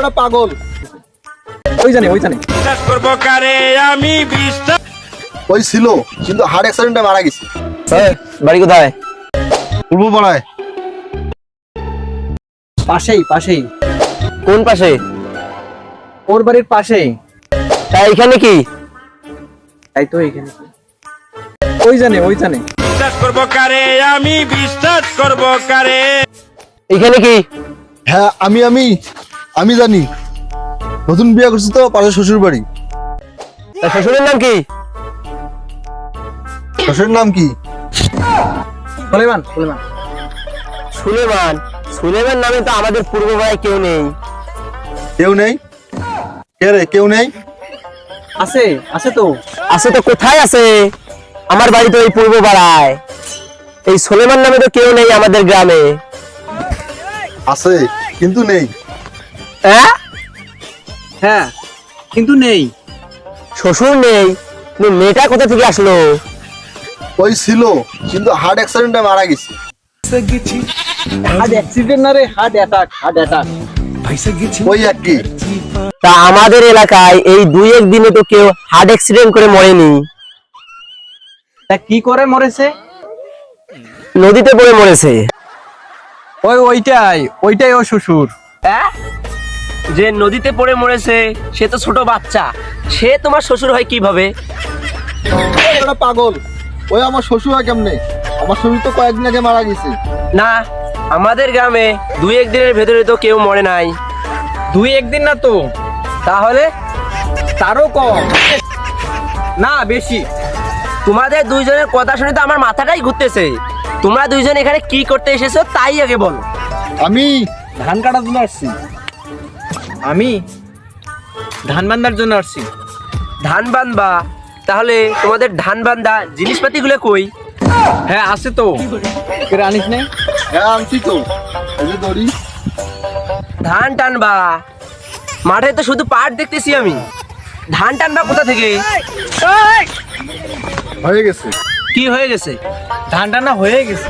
ওটা পাগল। ওই জানে ওই জানে বিশ্বাস করব কারে আমি ওই ছিল কিন্তু হার্ট অ্যাক্সিডেন্টে মারা গেছে। বাড়ি কোথায়? পূর্ব পাড়ায়। পাশেই পাশেই। কোন পাশে? ওর বাড়ির পাশেই। তা এখানে কি? তাই তো এইখানে। ওই জানে ওই জানে বিশ্বাস করব কারে আমি বিশ্বাস করব কারে। এখানে কি? হ্যাঁ আমি আমি। আমি জানি। নতুন বিয়ে করছি তো পাশে শ্বশুর বাড়ি শ্বশুরের নাম কি? শ্বশুরের নাম কি? সুলেমান সুলেমান। সুলেমান? সুলেমান নামে তো আমাদের পূর্ব ভাই কেউ নেই। কেউ নেই? কে রে কেউ নেই? আছে আছে তো। আছে তো কোথায় আছে? আমার বাড়ি তো এই পূর্ব পাড়ায় এই সুলেমান নামে তো কেউ নেই আমাদের গ্রামে। আছে কিন্তু নেই। হ্যাঁ? হ্যাঁ কিন্তু নেই। শ্বশুর নেই মেয়েটা কোথা থেকে আসলো? ওই ছিল কিন্তু হার্ট অ্যাক্সিডেন্টে মারা গেছে। হার্ট অ্যাক্সিডেন্ট না রে হার্ট অ্যাটাক হার্ট অ্যাটাক ওই আর কি তা আমাদের এলাকায় এই দুই এক দিনে তো কেউ হার্ট অ্যাক্সিডেন্ট করে মরেনি। তা কি করে মরেছে? নদীতে পড়ে মরেছে। ওই ওইটাই ওইটাই ও শ্বশুর। হ্যাঁ? যে নদীতে পড়ে মরেছে সে তো ছোট বাচ্চা। সে তোমার শ্বশুর হয় কীভাবে? ওটা পাগল ওই আমার শ্বশুর হয় কেমনে? আমার শ্বশুর তো কয়েকদিন আগে মারা গেছে। না আমাদের গ্রামে দুই একদিনের ভেতরে তো কেউ মরে নাই। দুই একদিন না তো? তাহলে? তারও কম। না বেশি। তোমাদের দুইজনের কথা শুনে তো আমার মাথাটাই ঘুরতেছে। তোমরা দুইজন এখানে কি করতে এসেছ তাই আগে বলো। আমি ধান কাটার জন্য আসছি। আমি ধান বান্ধার জন্য আসছি। ধান বান্ধবা তাহলে তোমাদের ধান বান্ধা জিনিসপাতিগুলো কই? হ্যাঁ আছে তো। কেরে আনিস নাই হ্যাঁ আনছি তো। দড়ি। ধান টানবা? মাঠে তো শুধু পাট দেখতেছি আমি। ধান টানবা কোথা থেকে? হয়ে গেছে। কি হয়ে গেছে? ধান টানা হয়ে গেছে।